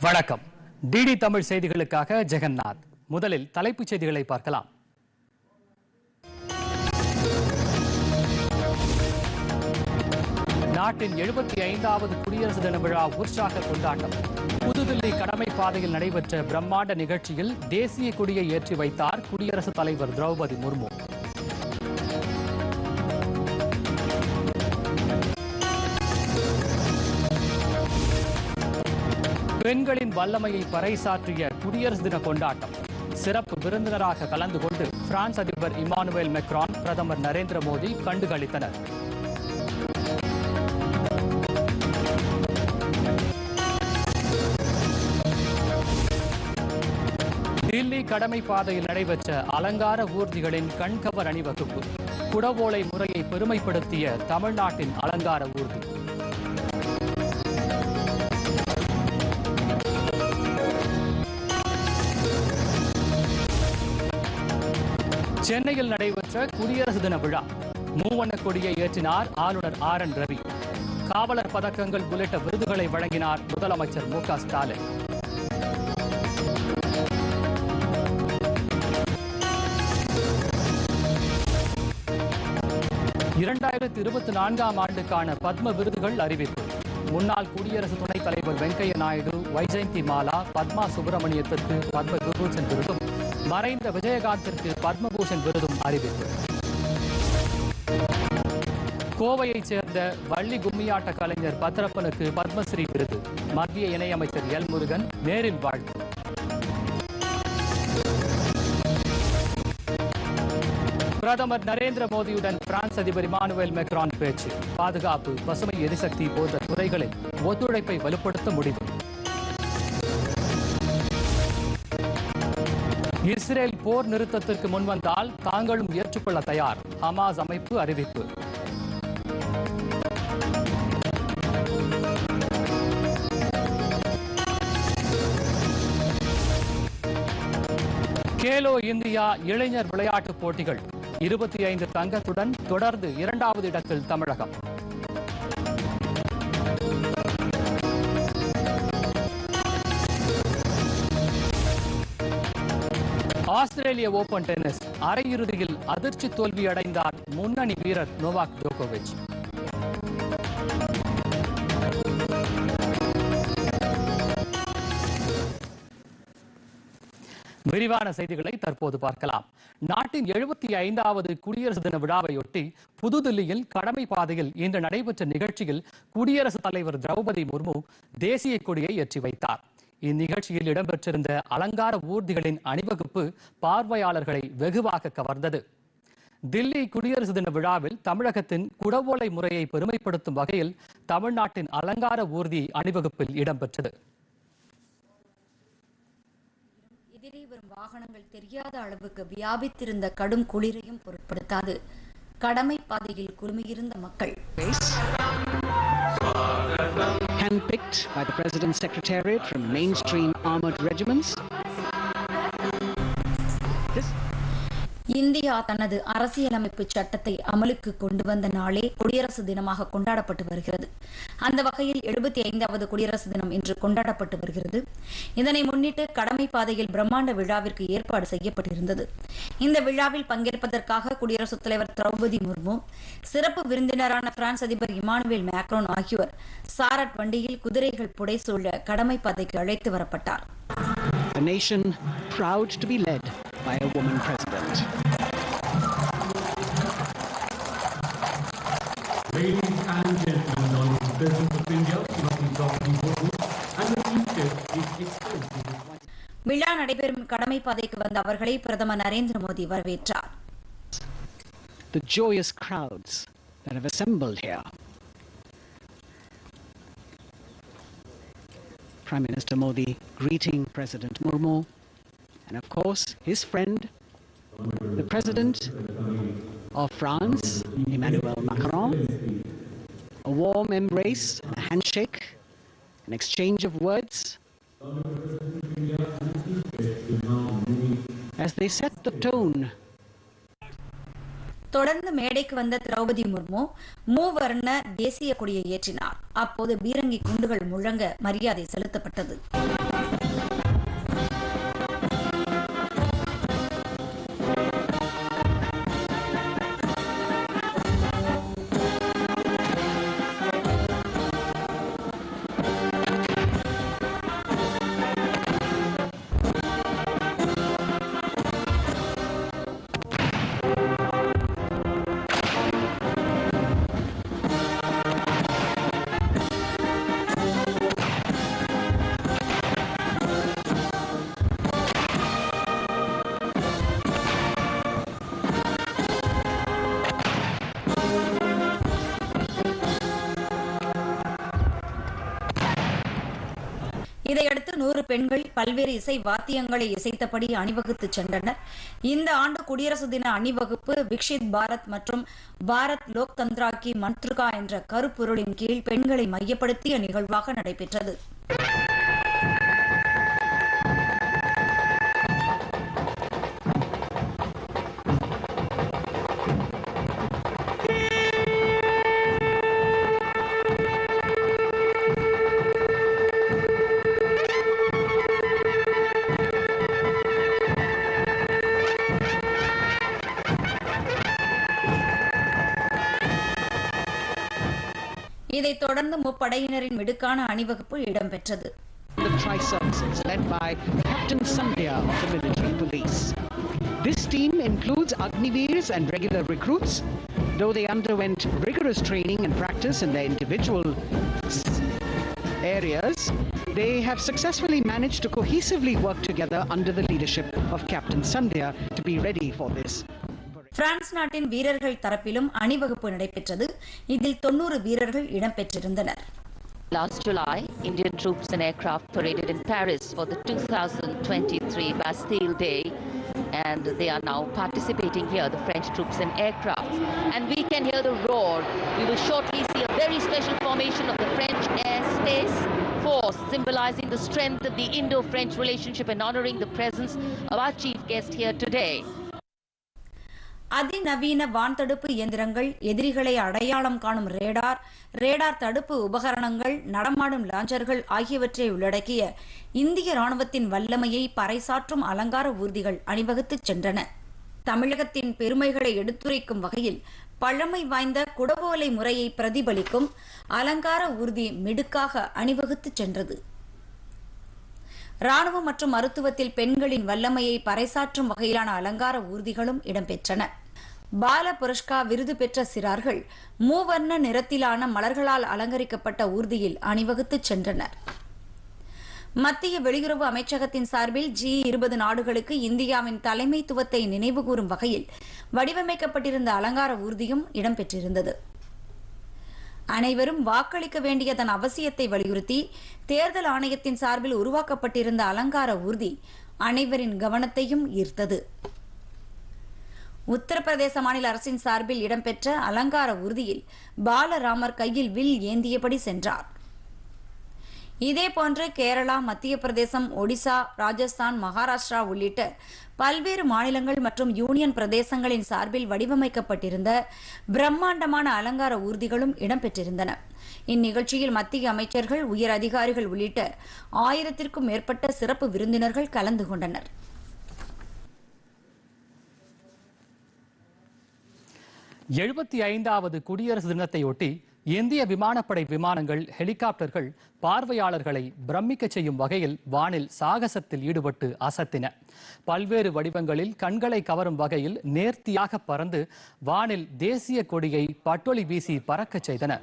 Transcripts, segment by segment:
வணக்கம். டிடி தமிழ் செய்திகளுக்காக ஜெகநாத். முதலில் தலைப்புச் செய்திகளை பார்க்கலாம். நாட்டின் எழுபத்தி ஐந்தாவது குடியரசு தின விழா உற்சாக கொண்டாட்டம். புதுதில்லி கடமை பாதையில் நடைபெற்ற பிரம்மாண்ட நிகழ்ச்சியில் தேசிய கொடியை ஏற்றி வைத்தார் குடியரசுத் தலைவர் திரௌபதி முர்மு. பெண்களின் வல்லமையை பறைசாற்றிய குடியரசு தின கொண்டாட்டம். சிறப்பு விருந்தினராக கலந்து கொண்டு பிரான்ஸ் அதிபர் இமானுவேல் மெக்ரான் பிரதமர் நரேந்திர மோடி கண்டுகளித்தனர். தில்லி கடமை பாதையில் நடைபெற்ற அலங்கார ஊர்திகளின் கண்கவர் அணிவகுப்பு குடவோலை முறையை பெருமைப்படுத்திய தமிழ்நாட்டின் அலங்கார ஊர்தி. சென்னையில் நடைபெற்ற குடியரசு தின விழா. மூவண்ண கொடியை ஏற்றினார் ஆளுநர் ஆர் என் ரவி. காவலர் பதக்கங்கள் உள்ளிட்ட விருதுகளை வழங்கினார் முதலமைச்சர் மு க ஸ்டாலின். இரண்டாயிரத்தி இருபத்தி நான்காம் ஆண்டுக்கான பத்ம விருதுகள் அறிவிப்பு. முன்னாள் குடியரசு துணைத் தலைவர் வெங்கையா நாயுடு வைஜெயந்தி மாலா பத்மா சுப்பிரமணியத்திற்கு பத்ம விபூஷன் விருதும் மறைந்த விஜயகாந்திற்கு பத்மபூஷன் விருதும் அறிவிப்பு. கோவையைச் சேர்ந்த வள்ளி கும்மியாட்ட கலைஞர் பத்ரப்பனுக்கு பத்மஸ்ரீ விருது. மத்திய இணையமைச்சர் எல் முருகன் நேரில் வாழ்த்து. பிரதமர் நரேந்திர மோடியுடன் பிரான்ஸ் அதிபர் இமானுவேல் மெக்ரான் பேச்சு. பாதுகாப்பு பசுமை எரிசக்தி போன்ற துறைகளில் ஒத்துழைப்பை வலுப்படுத்த முடிவு. இஸ்ரேல் போர் நிறுத்தத்திற்கு முன்வந்தால் தாங்களும் ஏற்றுக்கொள்ள தயார். ஹமாஸ் அமைப்பு அறிவிப்பு. கேலோ இந்தியா இளைஞர் விளையாட்டுப் போட்டிகள். இருபத்தி ஐந்து தங்கத்துடன் தொடர்ந்து இரண்டாவது இடத்தில் தமிழகம். ஆஸ்திரேலிய ஓபன் டென்னிஸ் அரையிறுதியில் அதிர்ச்சி தோல்வி அடைந்தார் முன்னணி வீரர் நோவாக் ஜோகோவிச். விரிவான செய்திகளை தற்போது பார்க்கலாம். நாட்டின் எழுபத்தி ஐந்தாவது குடியரசு தின விழாவையொட்டி புதுதில்லியில் கடமை பாதையில் இன்று நடைபெற்ற நிகழ்ச்சியில் குடியரசுத் தலைவர் திரௌபதி முர்மு தேசிய கொடியை ஏற்றி வைத்தார். இந்நிகழ்ச்சியில் இடம்பெற்றிருந்த அலங்கார ஊர்திகளின் அணிவகுப்பு பார்வையாளர்களை வெகுவாக கவர்ந்தது. தில்லி குடியரசு தின விழாவில் தமிழகத்தின் குடவோலை முறையை பெருமைப்படுத்தும் வகையில் தமிழ்நாட்டின் அலங்கார ஊர்தி அணிவகுப்பில் இடம்பெற்றது. எதிரே வரும் வாகனங்கள் தெரியாத அளவுக்கு வியாபித்திருந்த கடும் குளிரையும் பொருட்படுத்தாது. கடமை பாதையில் குழுமியிருந்த மக்கள். Handpicked by the President's Secretariat from mainstream armored regiments. India தனது அரசியலமைப்பு சட்டத்தை அமலுக்கு கொண்டு வந்த நாளே குடியரசு தினமாக கொண்டாடப்பட்டு வருகிறது. அந்த வகையில் எழுபத்தி ஐந்தாவது குடியரசு தினம் இன்று கொண்டாடப்பட்டு வருகிறது. இதனை முன்னிட்டு கடமை பாதையில் பிரம்மாண்ட விழாவிற்கு ஏற்பாடு செய்யப்பட்டிருந்தது. இந்த விழாவில் பங்கேற்பதற்காக குடியரசுத் தலைவர் திரௌபதி முர்மு சிறப்பு விருந்தினரான பிரான்ஸ் அதிபர் இமானுவேல் மேக்ரோன் ஆகியோர் சாரட் வண்டியில் குதிரைகள் புடைசூழ கடமை பாதைக்கு அழைத்து வரப்பட்டார். A nation proud to be led by a woman president. Ladies and gentlemen, on the President of India, Srimati Draupadi Murmu, and the Chief Guest, His Excellency. விழா நடைபெறும் கடமை பாதைக்கு வந்த அவர்களை பிரதமர் நரேந்திர மோடி வரவேற்றார் The joyous crowds that have assembled here. Prime Minister Modi greeting President Murmu, and of course his friend, the President of France, Emmanuel Macron. A warm embrace, a handshake, an exchange of words. As they set the tone தொடர்ந்து மேடைக்கு வந்த திரௌபதி முர்மு மூவர்ண தேசிய கொடியை ஏற்றினார். அப்போது பீரங்கி குண்டுகள் முழங்க மரியாதை செலுத்தப்பட்டது. இதையடுத்து நூறு பெண்கள் பல்வேறு இசை வாத்தியங்களை இசைத்தபடி அணிவகுத்து சென்றனர். இந்த ஆண்டு குடியரசு தின அணிவகுப்பு விக்ஷித் பாரத் மற்றும் பாரத் லோக் தந்திரா கி மந்த்ருகா என்ற கருப்பொருளின் கீழ் பெண்களை மையப்படுத்திய நிகழ்வாக நடைபெற்றது. இதைத் தொடர்ந்து முப்படையினரின் மிடுக்கான அணிவகுப்பு இடம்பெற்றது The tri-services led by Captain Sandhya of the military police. This team includes Agniveers and regular recruits, though they underwent rigorous training and practice in their individual s- areas. They have successfully managed to cohesively work together under the leadership of Captain Sandhya to be ready for this. France நாட்டின் வீரர்கள் தரப்பிலும் அணிவகுப்பு நடைபெற்றது இதில் தொன்னூறு வீரர்கள் இடம்பெற்றிருந்தனர் Last July, Indian troops and aircraft paraded in Paris for the 2023 Bastille Day, and they are now participating here, the French troops and aircraft. And we can hear the roar. We will shortly see a very special formation of the French Air Space Force, symbolizing the strength of the Indo-French relationship and honoring the presence of our chief guest here today. அதிநவீன வான்தடுப்பு இயந்திரங்கள் எதிரிகளை அடையாளம் காணும் radar radar தடுப்பு உபகரணங்கள் நடமாடும் லாஞ்சர்கள் ஆகியவற்றை உள்ளடக்கிய இந்திய ராணுவத்தின் வல்லமையை பறைசாற்றும் அலங்கார ஊர்திகள் அணிவகுத்துச் சென்றன. தமிழகத்தின் பெருமைகளை எடுத்துரைக்கும் வகையில் பழமை வாய்ந்த குடவோலை முறையை பிரதிபலிக்கும் அலங்கார ஊர்தி மிடுக்காக அணிவகுத்துச் சென்றது. ராணுவம் மற்றும் மருத்துவத்தில் பெண்களின் வல்லமையை பறைசாற்றும் வகையிலான அலங்கார ஊர்திகளும் இடம்பெற்றன. பால புரஷ்கா விருது பெற்ற சிறார்கள் மூவர்ண நிறத்திலான மலர்களால் அலங்கரிக்கப்பட்ட ஊர்தியில் அணிவகுத்துச் சென்றனர். மத்திய வெளியுறவு அமைச்சகத்தின் சார்பில் ஜி இருபது நாடுகளுக்கு இந்தியாவின் தலைமைத்துவத்தை நினைவுகூரும் வகையில் வடிவமைக்கப்பட்டிருந்த அலங்கார ஊர்தியும் இடம்பெற்றிருந்தது. அனைவரும் வாக்களிக்க வேண்டியதன் அவசியத்தை வலியுறுத்தி தேர்தல் ஆணையத்தின் சார்பில் உருவாக்கப்பட்டிருந்த அலங்கார ஊர்தி அனைவரின் கவனத்தையும் ஈர்த்தது. உத்தரப்பிரதேச மாநில அரசின் சார்பில் இடம்பெற்ற அலங்கார ஊர்தியில் பாலராமர் கையில் வில் ஏந்தியபடி சென்றார். இதேபோன்று கேரளா மத்திய பிரதேசம் ஒடிசா ராஜஸ்தான் மகாராஷ்டிரா உள்ளிட்ட பல்வேறு மாநிலங்கள் மற்றும் யூனியன் பிரதேசங்களின் சார்பில் வடிவமைக்கப்பட்டிருந்த பிரம்மாண்டமான அலங்கார ஊர்திகளும் இடம்பெற்றிருந்தன. இந்நிகழ்ச்சியில் மத்திய அமைச்சர்கள் உயர் அதிகாரிகள் உள்ளிட்ட ஆயிரத்திற்கும் மேற்பட்ட சிறப்பு விருந்தினர்கள் கலந்து கொண்டனர். எழுபத்தி ஐந்தாவது குடியரசு தினத்தையொட்டி இந்திய விமானப்படை விமானங்கள் ஹெலிகாப்டர்கள் பார்வையாளர்களை பிரமிக்கச் செய்யும் வகையில் வானில் சாகசத்தில் ஈடுபட்டு அசத்தின. பல்வேறு வடிவங்களில் கண்களை கவரும் வகையில் நேர்த்தியாக பறந்து வானில் தேசிய கொடியை பட்டொலி வீசி பறக்கச் செய்தன.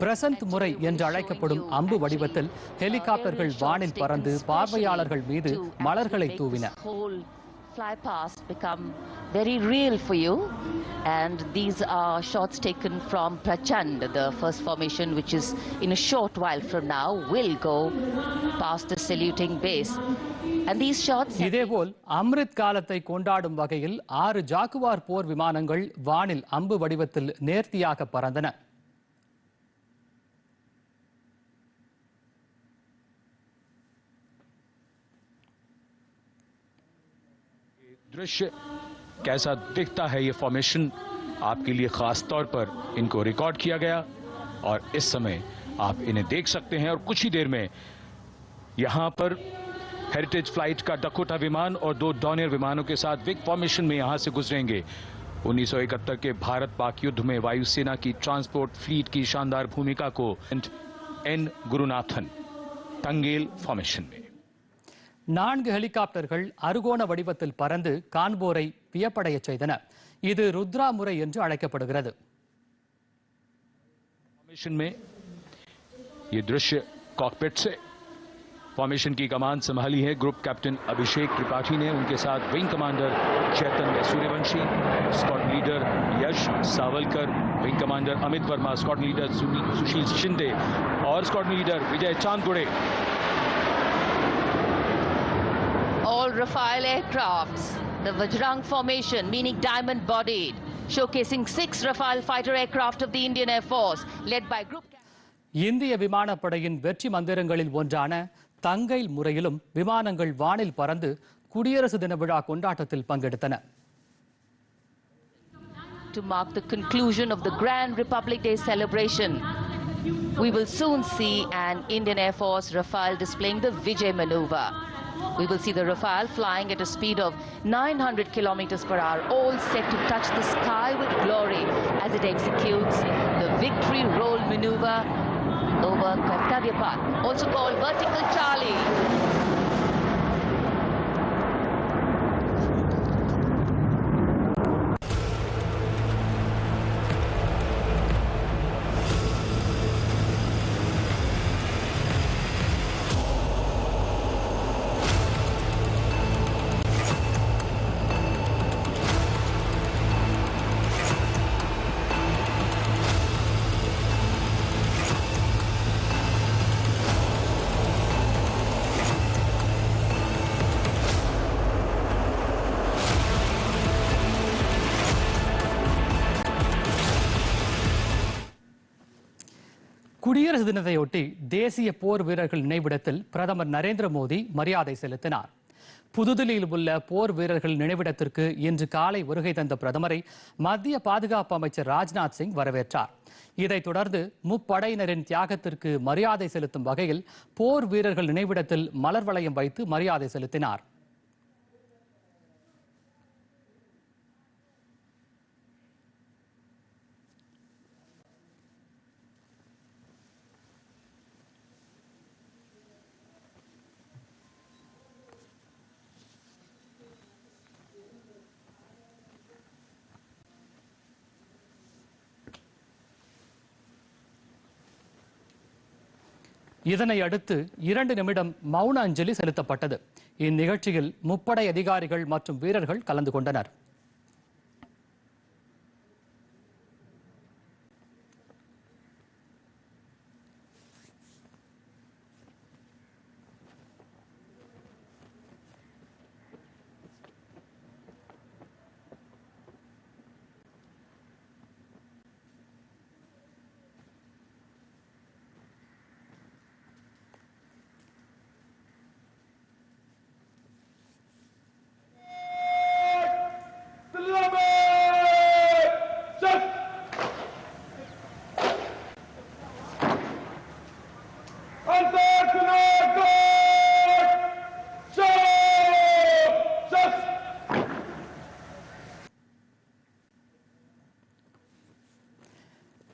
பிரசந்த் முறை என்று அழைக்கப்படும் அம்பு வடிவத்தில் ஹெலிகாப்டர்கள் வானில் பறந்து பார்வையாளர்கள் மீது மலர்களை தூவின. Fly past become very real for you and these are shots taken from Prachand the first formation which is in a short while from now will go past the saluting base and these shots இதேபோல் அம்ரித் காலத்தை கொண்டாடும் வகையில் ஆறு Jaguar போர் விமானங்கள் வானில் அம்பு வடிவத்தில் நேர்த்தியாக பறந்தன दृश्य कैसा दिखता है ये फॉर्मेशन आपके लिए खास तौर पर इनको रिकॉर्ड किया गया और इस समय आप इन्हें देख सकते हैं और कुछ ही देर में यहाँ पर हेरिटेज फ़्लाइट का डकोटा विमान और दो डॉनियर विमानों के साथ विग फॉर्मेशन में यहाँ से गुजरेंगे। 1971 के भारत पाक युद्ध में वायुसेना की ट्रांसपोर्ट फ्लीट की शानदार भूमिका को एन गुरुनाथन टंगेल फॉर्मेशन में। நான்கு ஹெலிகாப்டர்கள் அறுகோண வடிவத்தில் பறந்து காண்போரை வியப்படையச் செய்தன இது ருத்ரா முறை என்று அழைக்கப்படுகிறது फॉर्मेशन में ये दृश्य कॉकपिट से फॉर्मेशन की कमान संभाली है ग्रुप कैप्टन अभिषेक त्रिपाठी ने उनके साथ wing commander Chaitanya Suryavanshi squad leader Yash Savalkar wing commander Amit Verma squad leader सुनी- सुशील शिंदे और squad leader Vijay Chandgude all Rafale aircrafts. The Vajrang formation, meaning diamond bodied, showcasing six Rafale fighter aircraft of the Indian Air Force, led by Group இந்திய விமானப்படையின் வெற்றி மந்திரங்களில் ஒன்றான தங்கை முறையிலும் விமானங்கள் வானில் பறந்து குடியரசு தின விழா கொண்டாட்டத்தில் பங்கெடுத்தன to mark the conclusion of the Grand Republic Day celebration. We will soon see an Indian Air Force Rafale displaying the Vijay maneuver. We will see the Rafale flying at a speed of 900 kilometers per hour, all set to touch the sky with glory as it executes the victory roll maneuver over Kartavya Path, also called Vertical Charlie. குடியரசு தினத்தையொட்டி தேசிய போர் வீரர்கள் நினைவிடத்தில் பிரதமர் நரேந்திர மோடி மரியாதை செலுத்தினார். புதுதில்லியில் உள்ள போர் வீரர்கள் நினைவிடத்திற்கு இன்று காலை வருகை தந்த பிரதமரை மத்திய பாதுகாப்பு அமைச்சர் ராஜ்நாத் சிங் வரவேற்றார். இதைத் தொடர்ந்து முப்படையினரின் தியாகத்திற்கு மரியாதை செலுத்தும் வகையில் போர் வீரர்கள் நினைவிடத்தில் மலர் வளையம் வைத்து மரியாதை செலுத்தினார். இதனை அடுத்து இரண்டு நிமிடம் மௌன அஞ்சலி செலுத்தப்பட்டது. இந்நிகழ்ச்சியில் முப்படை அதிகாரிகள் மற்றும் வீரர்கள் கலந்து கொண்டனர்.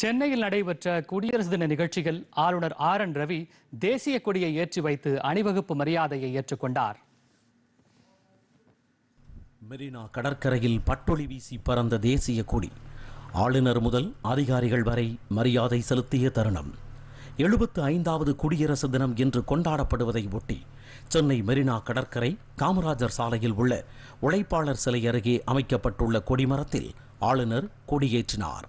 சென்னையில் நடைபெற்ற குடியரசு தின நிகழ்ச்சியில் ஆளுநர் ஆர் என் ரவி தேசிய கொடியை ஏற்றி வைத்து அணிவகுப்பு மரியாதையை ஏற்றுக்கொண்டார் மெரினா கடற்கரையில் பட்டொளி வீசி பறந்த தேசிய கொடி. ஆளுநர் முதல் அதிகாரிகள் வரை மரியாதை செலுத்திய தருணம். எழுபத்து ஐந்தாவது குடியரசு தினம் என்று கொண்டாடப்படுவதை ஒட்டி சென்னை மெரினா கடற்கரை காமராஜர் சாலையில் உள்ள உழைப்பாளர் சிலை அருகே அமைக்கப்பட்டுள்ள கொடிமரத்தில் ஆளுநர் கொடியேற்றினார்.